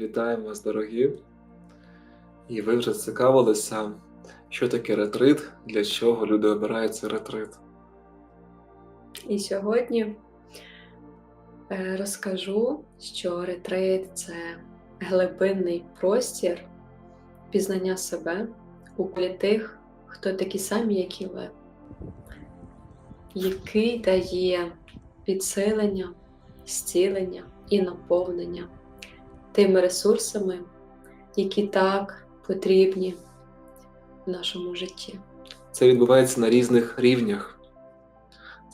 Вітаємо вас, дорогі! І ви вже цікавилися, що таке ретрит, для чого люди обирають цей ретрит. І сьогодні е, розкажу, що ретрит це глибинний простір пізнання себе у колі тих, хто такі самі, як і ви, який дає підсилення, зцілення і наповнення тими ресурсами, які так потрібні в нашому житті. Це відбувається на різних рівнях.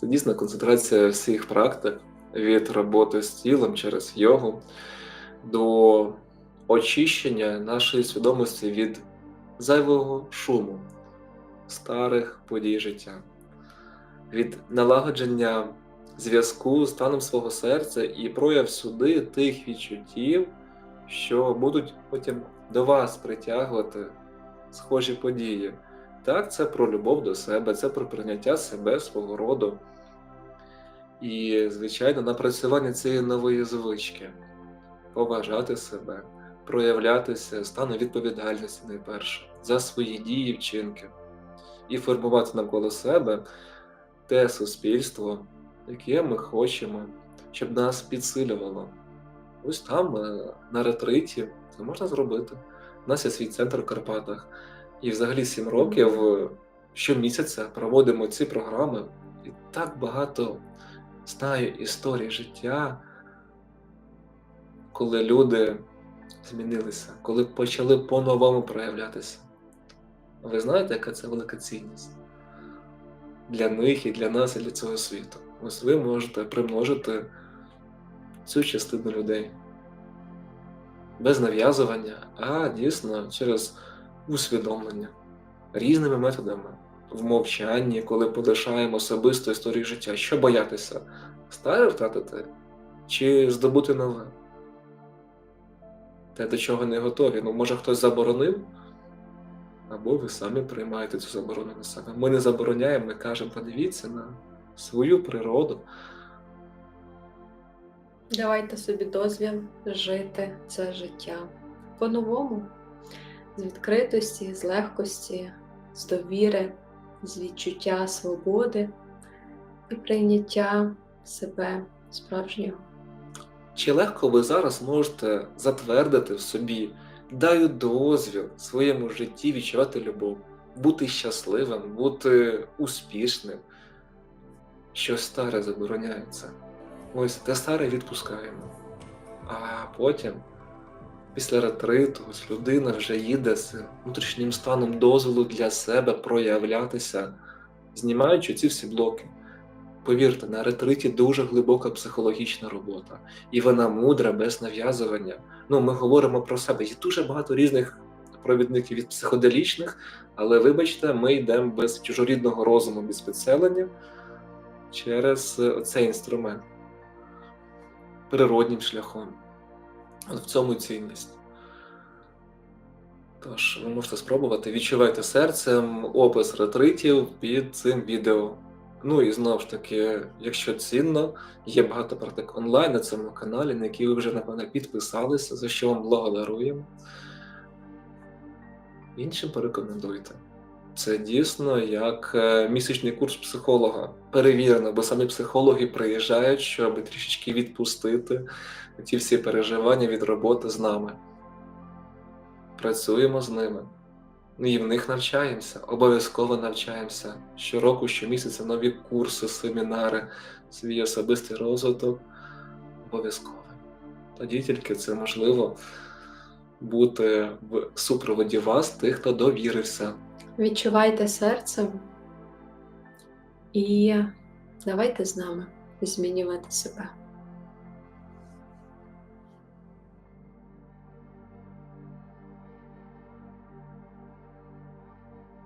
Це дійсно концентрація всіх практик від роботи з тілом через йогу до очищення нашої свідомості від зайвого шуму, старих подій життя, від налагодження зв'язку з станом свого серця і прояв сюди тих відчуттів, що будуть потім до вас притягувати схожі події. Так, це про любов до себе, це про прийняття себе, свого роду. І, звичайно, напрацювання цієї нової звички, поважати себе, проявлятися, стану відповідальності найперше за свої дії вчинки, і формувати навколо себе те суспільство, яке ми хочемо, щоб нас підсилювало. Ось там, е, на ретриті, це можна зробити. У нас є свій центр в Карпатах. І взагалі сім років е, щомісяця проводимо ці програми. І так багато знаю історій життя, коли люди змінилися, коли почали по-новому проявлятися. Ви знаєте, яка це велика цінність для них і для нас, і для цього світу. Ось ви можете примножити цю частину людей без нав'язування, а дійсно через усвідомлення різними методами в мовчанні, коли полишаємо особисту історію життя. Що боятися? Старе втратити чи здобути нове? Те, до чого не готові. Ну, може, хтось заборонив, або ви самі приймаєте цю заборону на себе. Ми не забороняємо, ми кажемо, подивіться на свою природу. Давайте собі дозвіл жити це життя по-новому, з відкритості, з легкості, з довіри, з відчуття свободи і прийняття себе справжнього. Чи легко ви зараз можете затвердити в собі, даю дозвіл своєму житті відчувати любов, бути щасливим, бути успішним? Щось старе забороняється. Ось те старе відпускаємо. А потім, після ретриту, людина вже їде з внутрішнім станом дозволу для себе проявлятися, знімаючи ці всі блоки. Повірте, на ретриті дуже глибока психологічна робота, і вона мудра, без нав'язування. Ну, ми говоримо про себе. Є дуже багато різних провідників від психоделічних, але вибачте, ми йдемо без чужорідного розуму, без підселення через цей інструмент природнім шляхом. От в цьому цінність. Тож, ви можете спробувати, відчувайте серцем опис ретритів під цим відео. Ну і знову ж таки, якщо цінно, є багато практик онлайн на цьому каналі, на які ви вже, напевно, підписалися, за що вам благодаруємо. Іншим порекомендуйте. Це дійсно як е, місячний курс психолога. Перевірено, бо самі психологи приїжджають, щоб трішечки відпустити ті всі переживання від роботи з нами. Працюємо з ними. І в них навчаємося, обов'язково навчаємося. Щороку, щомісяця нові курси, семінари, свій особистий розвиток. Обов'язково. Тоді тільки це можливо бути в супроводі вас, тих, хто довірився. Відчувайте серцем і давайте з нами змінювати себе.